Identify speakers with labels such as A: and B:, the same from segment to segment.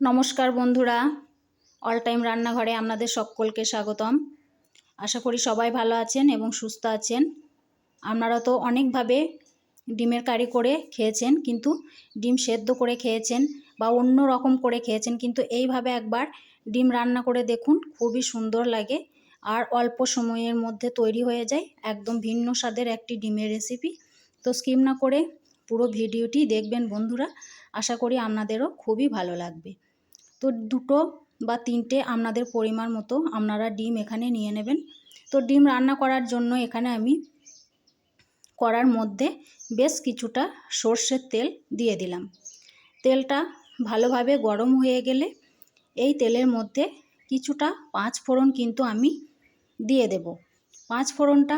A: নমস্কার বন্ধুরা। All time রান্নাঘরে আপনাদের সকলকে স্বাগতম। আশা করি সবাই ভালো আছেন এবং সুস্থ আছেন। আপনারা তো অনেকভাবে ডিমের কারি করে খেয়েছেন, কিন্তু ডিম সেদ্ধ করে খেয়েছেন বা অন্য রকম করে খেয়েছেন, কিন্তু এইভাবে একবার ডিম রান্না করে দেখুন, খুবই সুন্দর লাগে। আর অল্প সময়ের মধ্যে তৈরি হয়ে যায়, একদম ভিন্ন স্বাদের একটি ডিমের রেসিপি তো স্কিম না করে পুরো ভিডিওটি দেখবেন বন্ধুরা। আশা করি আপনাদেরও খুবই ভালো লাগবে। তো দুটো বা তিনটে আপনাদের পরিমাণ মতো আপনারা ডিম এখানে নিয়ে নেবেন। তো ডিম রান্না করার জন্য এখানে আমি করার মধ্যে বেশ কিছুটা সর্ষের তেল দিয়ে দিলাম। তেলটা ভালোভাবে গরম হয়ে গেলে এই তেলের মধ্যে কিছুটা পাঁচ ফোড়ন কিন্তু আমি দিয়ে দেব। পাঁচ ফোড়নটা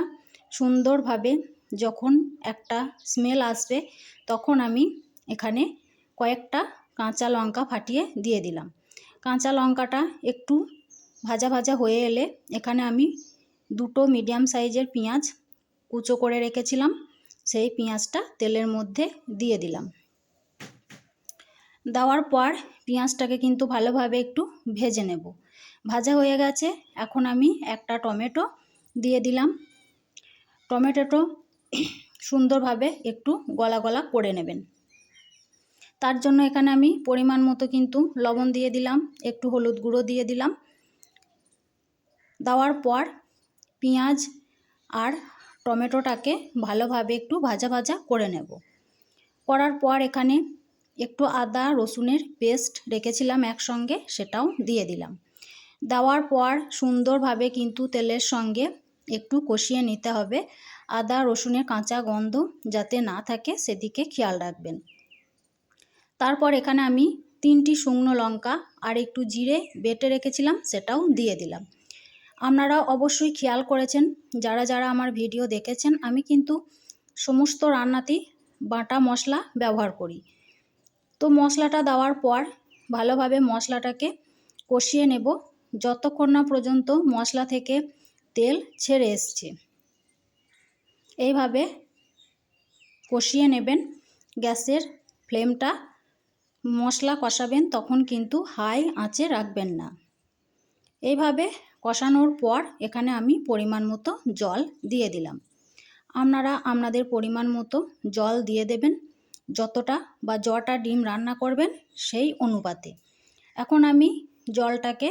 A: সুন্দরভাবে যখন একটা স্মেল আসবে তখন আমি এখানে কয়েকটা কাঁচা লঙ্কা ফাটিয়ে দিয়ে দিলাম। কাঁচা লঙ্কাটা একটু ভাজা ভাজা হয়ে এলে এখানে আমি দুটো মিডিয়াম সাইজের পেঁয়াজ কুচো করে রেখেছিলাম। সেই পেঁয়াজটা তেলের মধ্যে দিয়ে দিলাম। দেওয়ার পর পেঁয়াজটাকে কিন্তু ভালোভাবে একটু ভেজে নেব। ভাজা হয়ে গেছে। এখন আমি একটা টমেটো দিয়ে দিলাম। টমেটোটো সুন্দরভাবে একটু গলা গলা করে নেবেন। তার জন্য এখানে আমি পরিমাণ মতো কিন্তু লবণ দিয়ে দিলাম, একটু হলুদ গুঁড়ো দিয়ে দিলাম। দেওয়ার পর পেঁয়াজ আর টমেটোটাকে ভালোভাবে একটু ভাজা ভাজা করে নেব। করার পর এখানে একটু আদা, রসুনের পেস্ট রেখেছিলাম একসঙ্গে, সেটাও দিয়ে দিলাম। দেওয়ার পর সুন্দরভাবে কিন্তু তেলের সঙ্গে একটু কষিয়ে নিতে হবে। আদা, রসুনের কাঁচা গন্ধ যাতে না থাকে, সেদিকে খেয়াল রাখবেন। তারপর এখানে আমি তিনটি শুকনো লঙ্কা আর একটু জিরে বেটে রেখেছিলাম, সেটাও দিয়ে দিলাম। আপনারা অবশ্যই খেয়াল করেছেন, যারা যারা আমার ভিডিও দেখেছেন, আমি কিন্তু সমস্ত রান্নাতেই বাটা মশলা ব্যবহার করি। তো মশলাটা দেওয়ার পর ভালোভাবে মশলাটাকে কষিয়ে নেব, যতক্ষণ না পর্যন্ত মশলা থেকে তেল ছেড়ে এসছে। এইভাবে কষিয়ে নেবেন, গ্যাসের ফ্লেমটা মশলা কষাবেন তখন কিন্তু হাই আঁচে রাখবেন না। এইভাবে কষানোর পর এখানে আমি পরিমাণ মতো জল দিয়ে দিলাম। আপনারা আপনাদের পরিমাণ মতো জল দিয়ে দেবেন। যতটা বা জটা ডিম রান্না করবেন সেই অনুপাতে। এখন আমি জলটাকে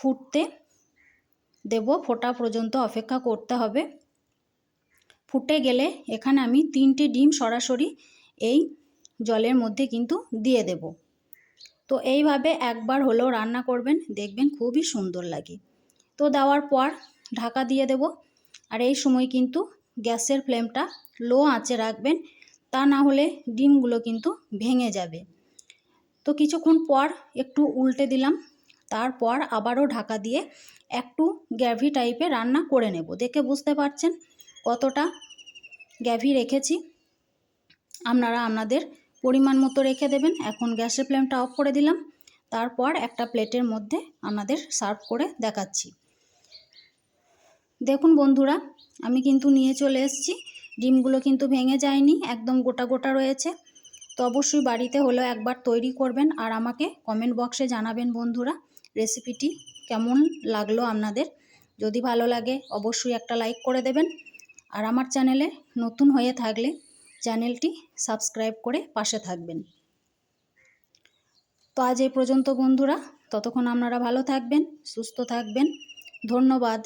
A: ফুটতে দেব, ফোটা পর্যন্ত অপেক্ষা করতে হবে। ফুটে গেলে এখানে আমি তিনটি ডিম সরাসরি এই জলের মধ্যে কিন্তু দিয়ে দেব। তো এইভাবে একবার হলেও রান্না করবেন, দেখবেন খুবই সুন্দর লাগে। তো দেওয়ার পর ঢাকা দিয়ে দেব। আর এই সময় কিন্তু গ্যাসের ফ্লেমটা লো আঁচে রাখবেন, তা না হলে ডিমগুলো কিন্তু ভেঙে যাবে। তো কিছুক্ষণ পর একটু উল্টে দিলাম, তারপর আবারও ঢাকা দিয়ে একটু গ্যাভি টাইপের রান্না করে নেব। দেখে বুঝতে পারছেন কতটা গ্যাভি রেখেছি? আপনারা আপনাদের পরিমাণ মতো রেখে দেবেন। এখন গ্যাসের ফ্লেমটা অফ করে দিলাম। তারপর একটা প্লেটের মধ্যে আপনাদের সার্ভ করে দেখাচ্ছি। দেখুন বন্ধুরা, আমি কিন্তু নিয়ে চলে এসেছি। ডিমগুলো কিন্তু ভেঙে যায়নি, একদম গোটা গোটা রয়েছে। তো অবশ্যই বাড়িতে হলেও একবার তৈরি করবেন আর আমাকে কমেন্ট বক্সে জানাবেন বন্ধুরা রেসিপিটি কেমন লাগল আপনাদের। যদি ভালো লাগে অবশ্যই একটা লাইক করে দেবেন। আর আমার চ্যানেলে নতুন হয়ে থাকলে চ্যানেলটি সাবস্ক্রাইব করে পাশে থাকবেন। তো আজ এই পর্যন্ত বন্ধুরা, ততক্ষণ আপনারা ভালো থাকবেন, সুস্থ থাকবেন। ধন্যবাদ।